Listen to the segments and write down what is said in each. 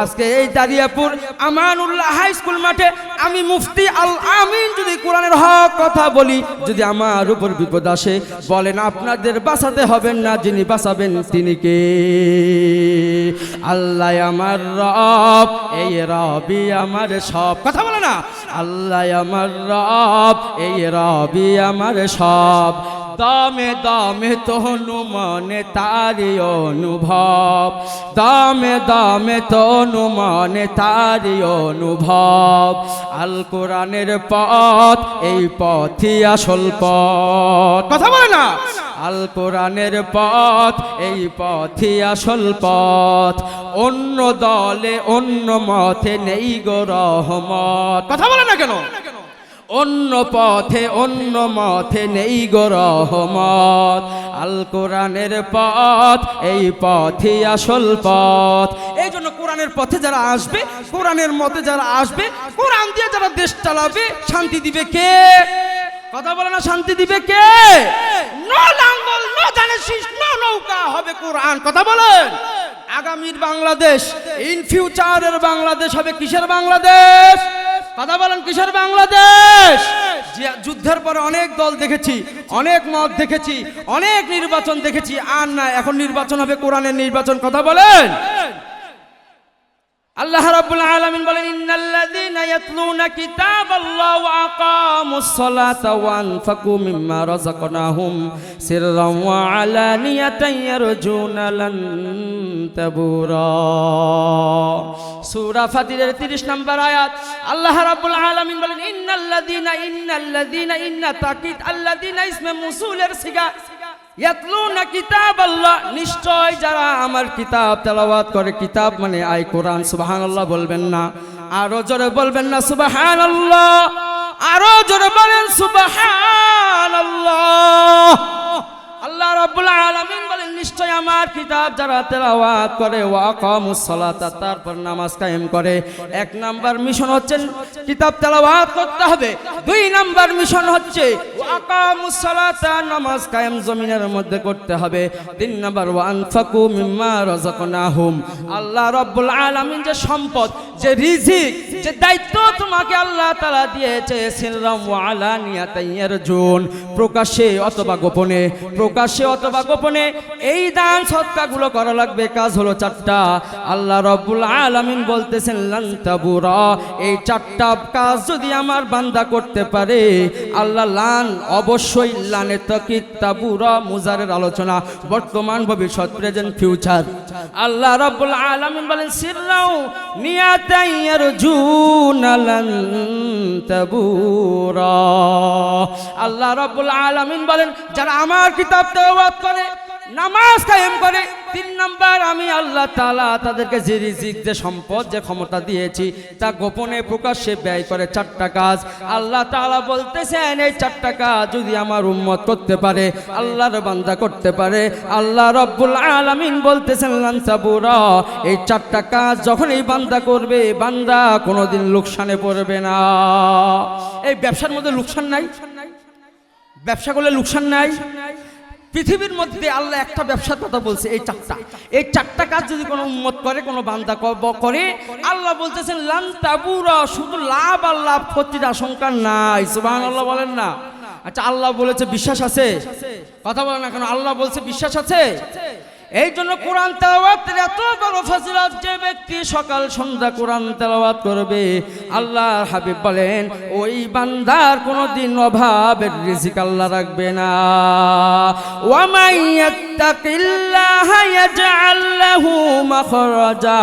আজকে এই Dariyapur Amanullah high school মাঠে আমি মুফতি আল আমিন যদি কোরআনের হক কথা বলি, যদি আমার উপর বিপদ আসে, বলেন আপনাদের বাঁচাতে হবেন না, যিনি বাঁচাবেন তিনি কে? আল্লাহ আমার রব, এই রবি আমার সব। কথা বলে না? আল্লাহ আমার রব, এই রবি আমার সব। দমে দমে তনু মনে তারি অনুভব। দমে দমে তনু মনে তারি অনুভব। আল কোরআনের পথ, এই পথই আসল পথ। কথা বলে না? আল কোরআনের পথ, এই পথই আসল পথ। অন্য দলে অন্য মতে নেই গো রহমত। কথা বলে না কেন? অন্য পথে, অন্য মথে নেই গো আল কোরআনের পথ, এই পথই আসল পথ। এই জন্য কোরআনের পথে যারা আসবে, কোরআনের মতে যারা আসবে, কোরআন দিয়ে যারা দেশ চালাবে, শান্তি দিবে কে? কথা বলে না, শান্তি দিবে কে? নো নৌকা হবে কোরআন। কথা বলেন। আগামীর বাংলাদেশ, ইন ফিউচারের বাংলাদেশ হবে কিসের বাংলাদেশ? কথা বলেন, কিশোর বাংলাদেশ! যুদ্ধের পরে অনেক দল দেখেছি, অনেক মত দেখেছি, অনেক নির্বাচন দেখেছি, আর না, এখন নির্বাচন হবে, কোরআনের নির্বাচন। কথা বলেন! আল্লাহ রাব্বুল আলামিন বলেন, ইন্নাল্লাযীনা ইয়াতলুনা কিতাবাল্লাহি ওয়া আকামুস সালাতা ওয়া আনফাকু মিম্মা রাযাকনাহুম সিররান ওয়া আলানিয়াতান ইয়ারজুনা লান তাবুরা। সূরা ফাতিরের 30 নম্বর আয়াত, আল্লাহ রাব্বুল আলামিন বলেন, ইন্নাল্লাযীনা ইন্নাল্লাযীনা, ইন্না তাকিদ, আল্লাযীনা ইসমে মুসুলের সিগা আল্লাহ নিশ্চয় যারা আমার কিতাব তেলাওয়াত করে, কিতাব মানে আই কোরআন, সুবহানাল্লাহ বলবেন না। আরও জোরে বলবেন না, সুবহানাল্লাহ। আরও জোরে বলেন সুবাহান আল্লাহ আল্লাহ আলামিন বলেন নিশ্চয় আমার কিতাব যারা তেলাওয়াত করে ওয়া আকামুস সালাতা, তারপর নামাজ কায়েম করে। এক নাম্বার মিশন হচ্ছে কিতাব তেলাওয়াত করতে হবে। দুই নাম্বার মিশন হচ্ছে ওয়া আকামুস সালাতা, নামাজ কায়েম জমিনের মধ্যে করতে হবে। তিন নাম্বার, ওয়া আনফাকু মিম্মা রাযাকনাহুম। আল্লাহ রাব্বুল আলামিন যে সম্পদ, যে রিজিক যে দায়িত্ব তোমাকে আল্লাহ তাআলা দিয়েছে আলানিয়াতান ইয়ারজুন। প্রকাশ্যে অথবা গোপনে, প্রকাশ্যে অথবা গোপনে এই দান সৎকাগুলো করা লাগবে। কাজ হলো চারটা। আল্লাহ রব্বুল আলামিন বলতেছেন লান্তাবুরা এই চারটা কাজ যদি আমার বান্দা করতে পারে, আল্লাহ লান, অবশ্যই লানে তকিত তাবুরা, মুজারের আলোচনা, বর্তমান ভবিষ্যৎ, প্রেজেন্ট, ফিউচার। আল্লাহ রব্বুল আলামিন বলেন সিররাও নিয়াতাইয়ার আল্লাহ রব্বুল আলামিন বলেন যারা আমার কিতাব তেওয়াত করে নামাজ কায়েম করে তিন নাম্বার, আমি আল্লাহ তালা তাদেরকে যে রিজিক, যে সম্পদ, যে ক্ষমতা দিয়েছি, তা গোপনে প্রকাশ্যে ব্যয় করে চারটা কাজ আল্লাহ তালা বলতেছেন, এই চারটা কাজ যদি আমার উম্মত করতে পারে, আল্লাহর বান্দা করতে পারে, আল্লাহ রব্বুল আলামিন বলতেছেন লানসাবুরা এই চারটা কাজ যখন এই বান্দা করবে, বান্দা কোনোদিন লোকসানে পড়বে না। এই ব্যবসার মধ্যে লোকসান নাই? ব্যবসা করলে লোকসান নাই? পৃথিবীর মধ্যে আল্লাহ একটা ব্যবসার কথা বলছে, এই চারটা। এই চারটা কাজ যদি কোনো উন্মত করে, কোনো বান্দা করে, আল্লাহ বলতেছেন, লান তাবুরা, শুধু লাভ আর লাভ ক্ষতির আশঙ্কা নাই। সুবহান আল্লাহ বলেন না। আচ্ছা আল্লাহ বলেছে বিশ্বাস আছে? কথা বলেন না কেন, আল্লাহ বলছে বিশ্বাস আছে? এই জন্য কোরআন তেলাওয়াতের এত বড় ফজিলত যে ব্যক্তি সকাল সন্ধ্যা কোরআন তেলাওয়াত করবে আল্লাহ হাবিব বলেন, ওই বান্দার কোনোদিন অভাবের রিজিক আল্লাহ রাখবে না। ওয়ামাই ইয়াত্তাকিল্লাহা ইয়াজআল লাহু মাখরাজা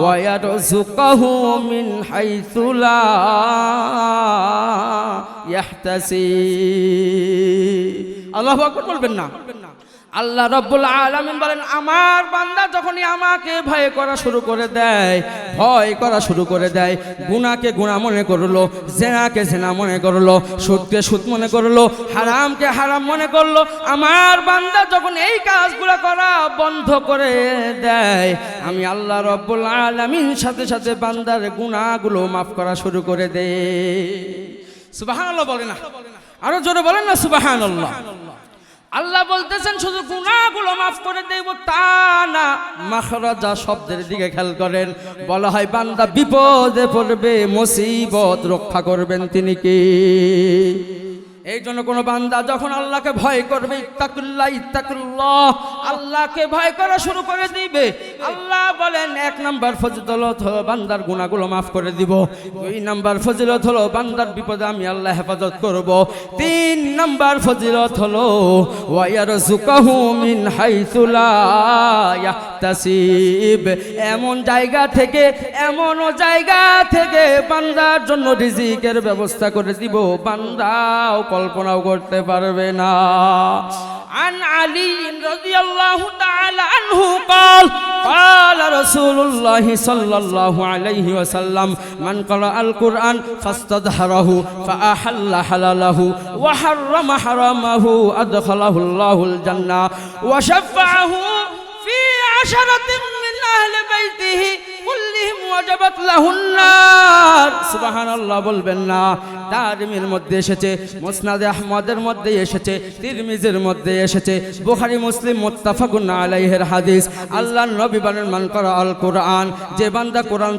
ওয়া বলবেন না? আল্লাহ রব্বুল আলামিন বলেন, আমার বান্দা যখনই আমাকে ভয় করা শুরু করে দেয়, ভয় করা শুরু করে দেয় গুনাহকে গুণা মনে করল, জেনাকে জেনা মনে করল, সুদকে সুদ মনে করল, হারামকে হারাম মনে করল, আমার বান্দা যখন এই কাজগুলো করা বন্ধ করে দেয়, আমি আল্লাহ রব্বুল আলামিন সাথে সাথে বান্দার গুনাহগুলো মাফ করা শুরু করে দেয় সুবাহান বলে না। আরও জোরে বলেন না সুবাহান আল্লাহ বলতেছেন, শুধু গুণাগুলো মাফ করে দেব, তা না। মাখরাজা শব্দের দিকে খেয়াল করেন, বলা হয়, বান্দা বিপদে পড়বে, মুসিবত রক্ষা করবেন তিনি কি? এই জন্য কোনো বান্দা যখন আল্লাহকে ভয় করবে, ইত্তাকুল্লাহ ইত্তাকুল্লাহ আল্লাহকে ভয় করা শুরু করে দিবে। আল্লাহ বলেন, এক নাম্বার ফজিলত হলো বান্দার গুণাগুলো মাফ করে দিব। দুই নাম্বার ফজিলত হলো বান্দার বিপদে আমি আল্লাহ হেফাজত করব। তিন নাম্বার ফজিলত হলো ওয়ারযুকাহু মিন হাইসু লা ইয়াহতাসিব। এমন জায়গা থেকে এমন জায়গা থেকে বান্দার জন্য রিজিকের ব্যবস্থা করে দিব। বান্দাও কল্পনাও করতে পারবে না। عن علي رضي الله تعالى عنه قال قال رسول الله صلى الله عليه وسلم من قرأ القرآن فاستظهره فأحل حلاله وحرم حرامه أدخله الله الجنة وشفعه في عشرة من أهل بيته বলবেন না। তারমির মধ্যে এসেছে, মুসনাদে আহমদের মধ্যে এসেছে, তিরমিজের মধ্যে এসেছে, বুখারী, মুসলিম হাদিস। আল্লাহর নবী মান আল কোরআন যে বান্দা কোরআন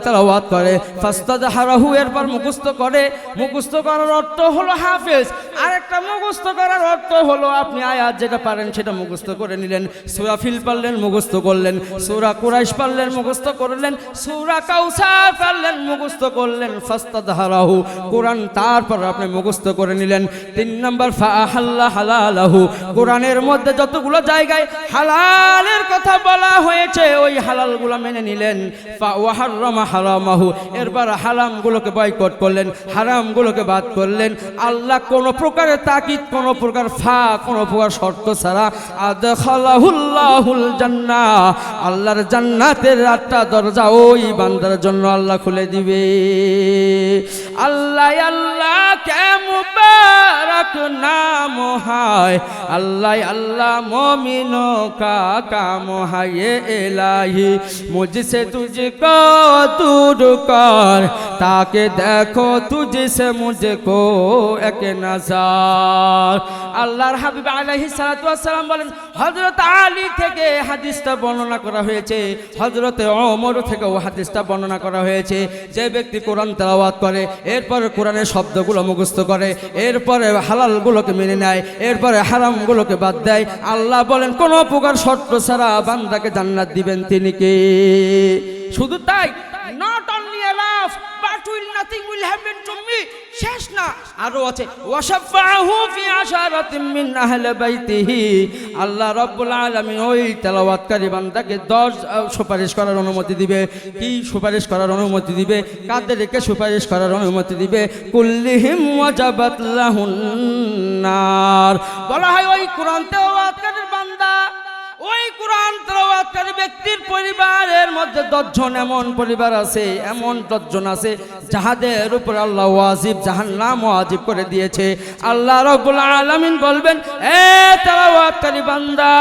করে ফাস্তাদহারাহু এরপর মুখস্থ করে, মুখস্থ করার অর্থ হলো হাফেজ। আরেকটা মুখস্থ করার অর্থ হলো আপনি আয়াত যেটা পারেন সেটা মুখস্থ করে নিলেন। সূরা ফিল পারলেন, মুখস্থ করলেন। সুরা কুরাইশ পারলেন, মুখস্থ করলেন। সুরা কাউ কাউসার পারলেন মুখস্থ করলেন, ফাস্তাদহারাহু। কোরআন তারপর আপনি মুখস্থ করে নিলেন। তিন নম্বর, ফাহাল্লা হালালাহু। কোরআনের মধ্যে যতগুলো জায়গায় হালালের কথা বলা হয়েছে, ওই হালালগুলো মেনে নিলেন। ফা ওয়াহাররামা হারামাহু। এরপর হারামগুলোকে বয়কট করলেন, হারামগুলোকে বাদ করলেন। আল্লাহ কোনো প্রকারের তাকিদ কোনো প্রকার ফা, কোনো প্রকার শর্ত ছাড়া আদখালাহুল্লাহুল জান্নাহ। আল্লাহর জান্নাতের আটটা দরজা ওই বান্দার করার জন্য আল্লাহ খুলে দিবে। আল্লাহ আল্লাহ, কে মুবারক নাম হায়। আল্লাহ আল্লাহ, মমিন কা কাম হায় এলাহি। মুঝসে তুঝকো দূর কর। তাকে দেখো মুজে কো একে নাজার। আল্লাহর হাবিব সালাতু সালাতাম বলেন হজরত আলী থেকে হাদিসটা বর্ণনা করা হয়েছে। হজরত অমর থেকেও হাদিসটা বর্ণনা করা হয়েছে। যে ব্যক্তি কোরআন তেলাওয়াত করে, এরপরে কোরআনের শব্দগুলো মুখস্থ করে, এরপরে হালালগুলোকে মেনে নেয়, এরপরে হারামগুলোকে বাদ দেয়, আল্লাহ বলেন, কোনো প্রকার শর্ত ছাড়া বান্দাকে জান্নাত দিবেন তিনি কি? শুধু তাই আলামিন ওই তেলাওয়াতকারী বান্দাকে 10 সুপারিশ করার অনুমতি দিবে। কি সুপারিশ করার অনুমতি দিবে? কাদেরকে সুপারিশ করার অনুমতি দিবে? কুল্লিহিম ওয়াজাবাত লাহুন বলা হয় ওই কোরআন তেলাওয়াতকারীর বান্দা, ওই কোরআন ব্যক্তির পরিবারের মধ্যে দশজন এমন পরিবার আছে, এমন দশজন আছে যাহাদের উপর আল্লাহ ওয়াজিব জাহান্নাম ওয়াজিব করে দিয়েছে। আল্লাহ রাব্বুল আলামিন বলবেন, এ বান্দা,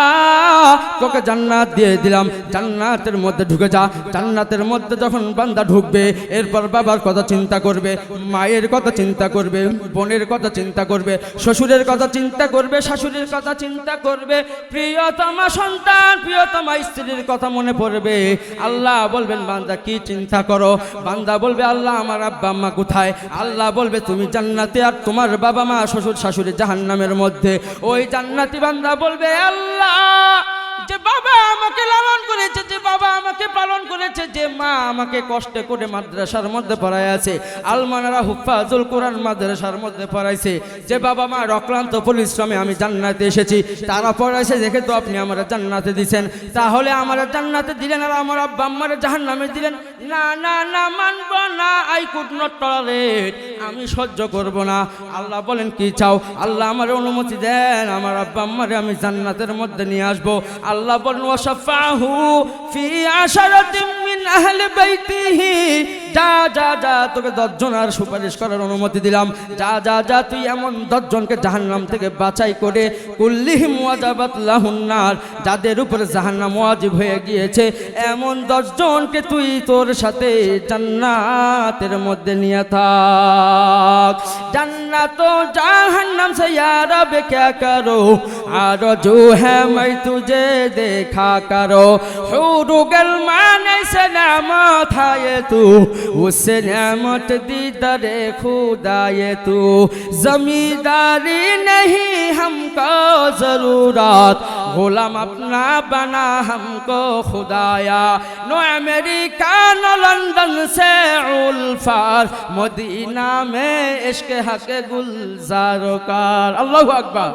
তোকে জান্নাত দিয়ে দিলাম। জান্নাতের মধ্যে ঢুকে যা। জান্নাতের মধ্যে যখন বান্দা ঢুকবে, এরপর বাবার কথা চিন্তা করবে, মায়ের কথা চিন্তা করবে, বোনের কথা চিন্তা করবে, শ্বশুরের কথা চিন্তা করবে, শাশুড়ির কথা চিন্তা করবে। প্রিয়তমা সন্তান, প্রিয়তমা স্ত্রীর কথা মনে পড়বে। আল্লাহ বলবেন, বান্দা, কি চিন্তা করো? বান্দা বলবে, আল্লাহ, আমার আব্বা আম্মা কোথায়? আল্লাহ বলবে, তুমি জান্নাতে আর তোমার বাবা মা, শ্বশুর শাশুড়ি জাহান্নামের মধ্যে। ওই জান্নাতি বান্দা বলবে, আল্লাহ বাবা আমাকে লালন করেছে, যে বাবা আমাকে পালন করেছে, যে মা আমাকে কষ্টে করে মাদ্রাসার মধ্যে পড়ায় আছে আলমানারা হুফাজুল কোরআন মাদ্রাসার মধ্যে পড়াইছে, যে বাবা মা অক্লান্ত পরিশ্রমে আমি জান্নাতে এসেছি তারা পড়াইছে দেখে তো আপনি আমার জান্নাতে দিছেন, তাহলে আমার জান্নাতে দিলেন আর আমার আব্বা আমার জাহান নামে দিলেন। না না না, মানব না, আই কুড নট টলারেট, আমি সহ্য করব না। আল্লাহ বলেন, কি চাও? আল্লাহ আমার অনুমতি দেন, আমার আব্বা আম্মারে আমি জান্নাতের মধ্যে নিয়ে আসব। আল্লাহ বলেন ওয়াসাফাহু ফি আশারাতিন মিন আহলি বাইতিহি যা যা যা, তোকে দশজন আর সুপারিশ করার অনুমতি দিলাম। যা যা যা, তুই এমন দশজনকে জাহান্নাম থেকে বাছাই করে কুল্লিহ ওয়াজাবাত লাহুন্নার যাদের উপরে জাহান্নাম ওয়াজিব হয়ে গিয়েছে, এমন দশজনকে তুই তোর সাথে জান্নাতের মধ্যে নিয়ে থাক। জান্নাত জাহান্নাম সে ইয়ারবে কে করো, আর জো হ্যাঁ মাই তুজে দেখা করো। হুরুগল মানে সে না মাথায় তু اس نعمت دی در خدا یہ تو. زمیداری نہیں ہم کو ضرورت. غلام اپنا بنا ہم کو خدایا. نو امریکہ، نو لندن سے علفار مدینہ میں عشق حق گلزار کار اللہ اکبر.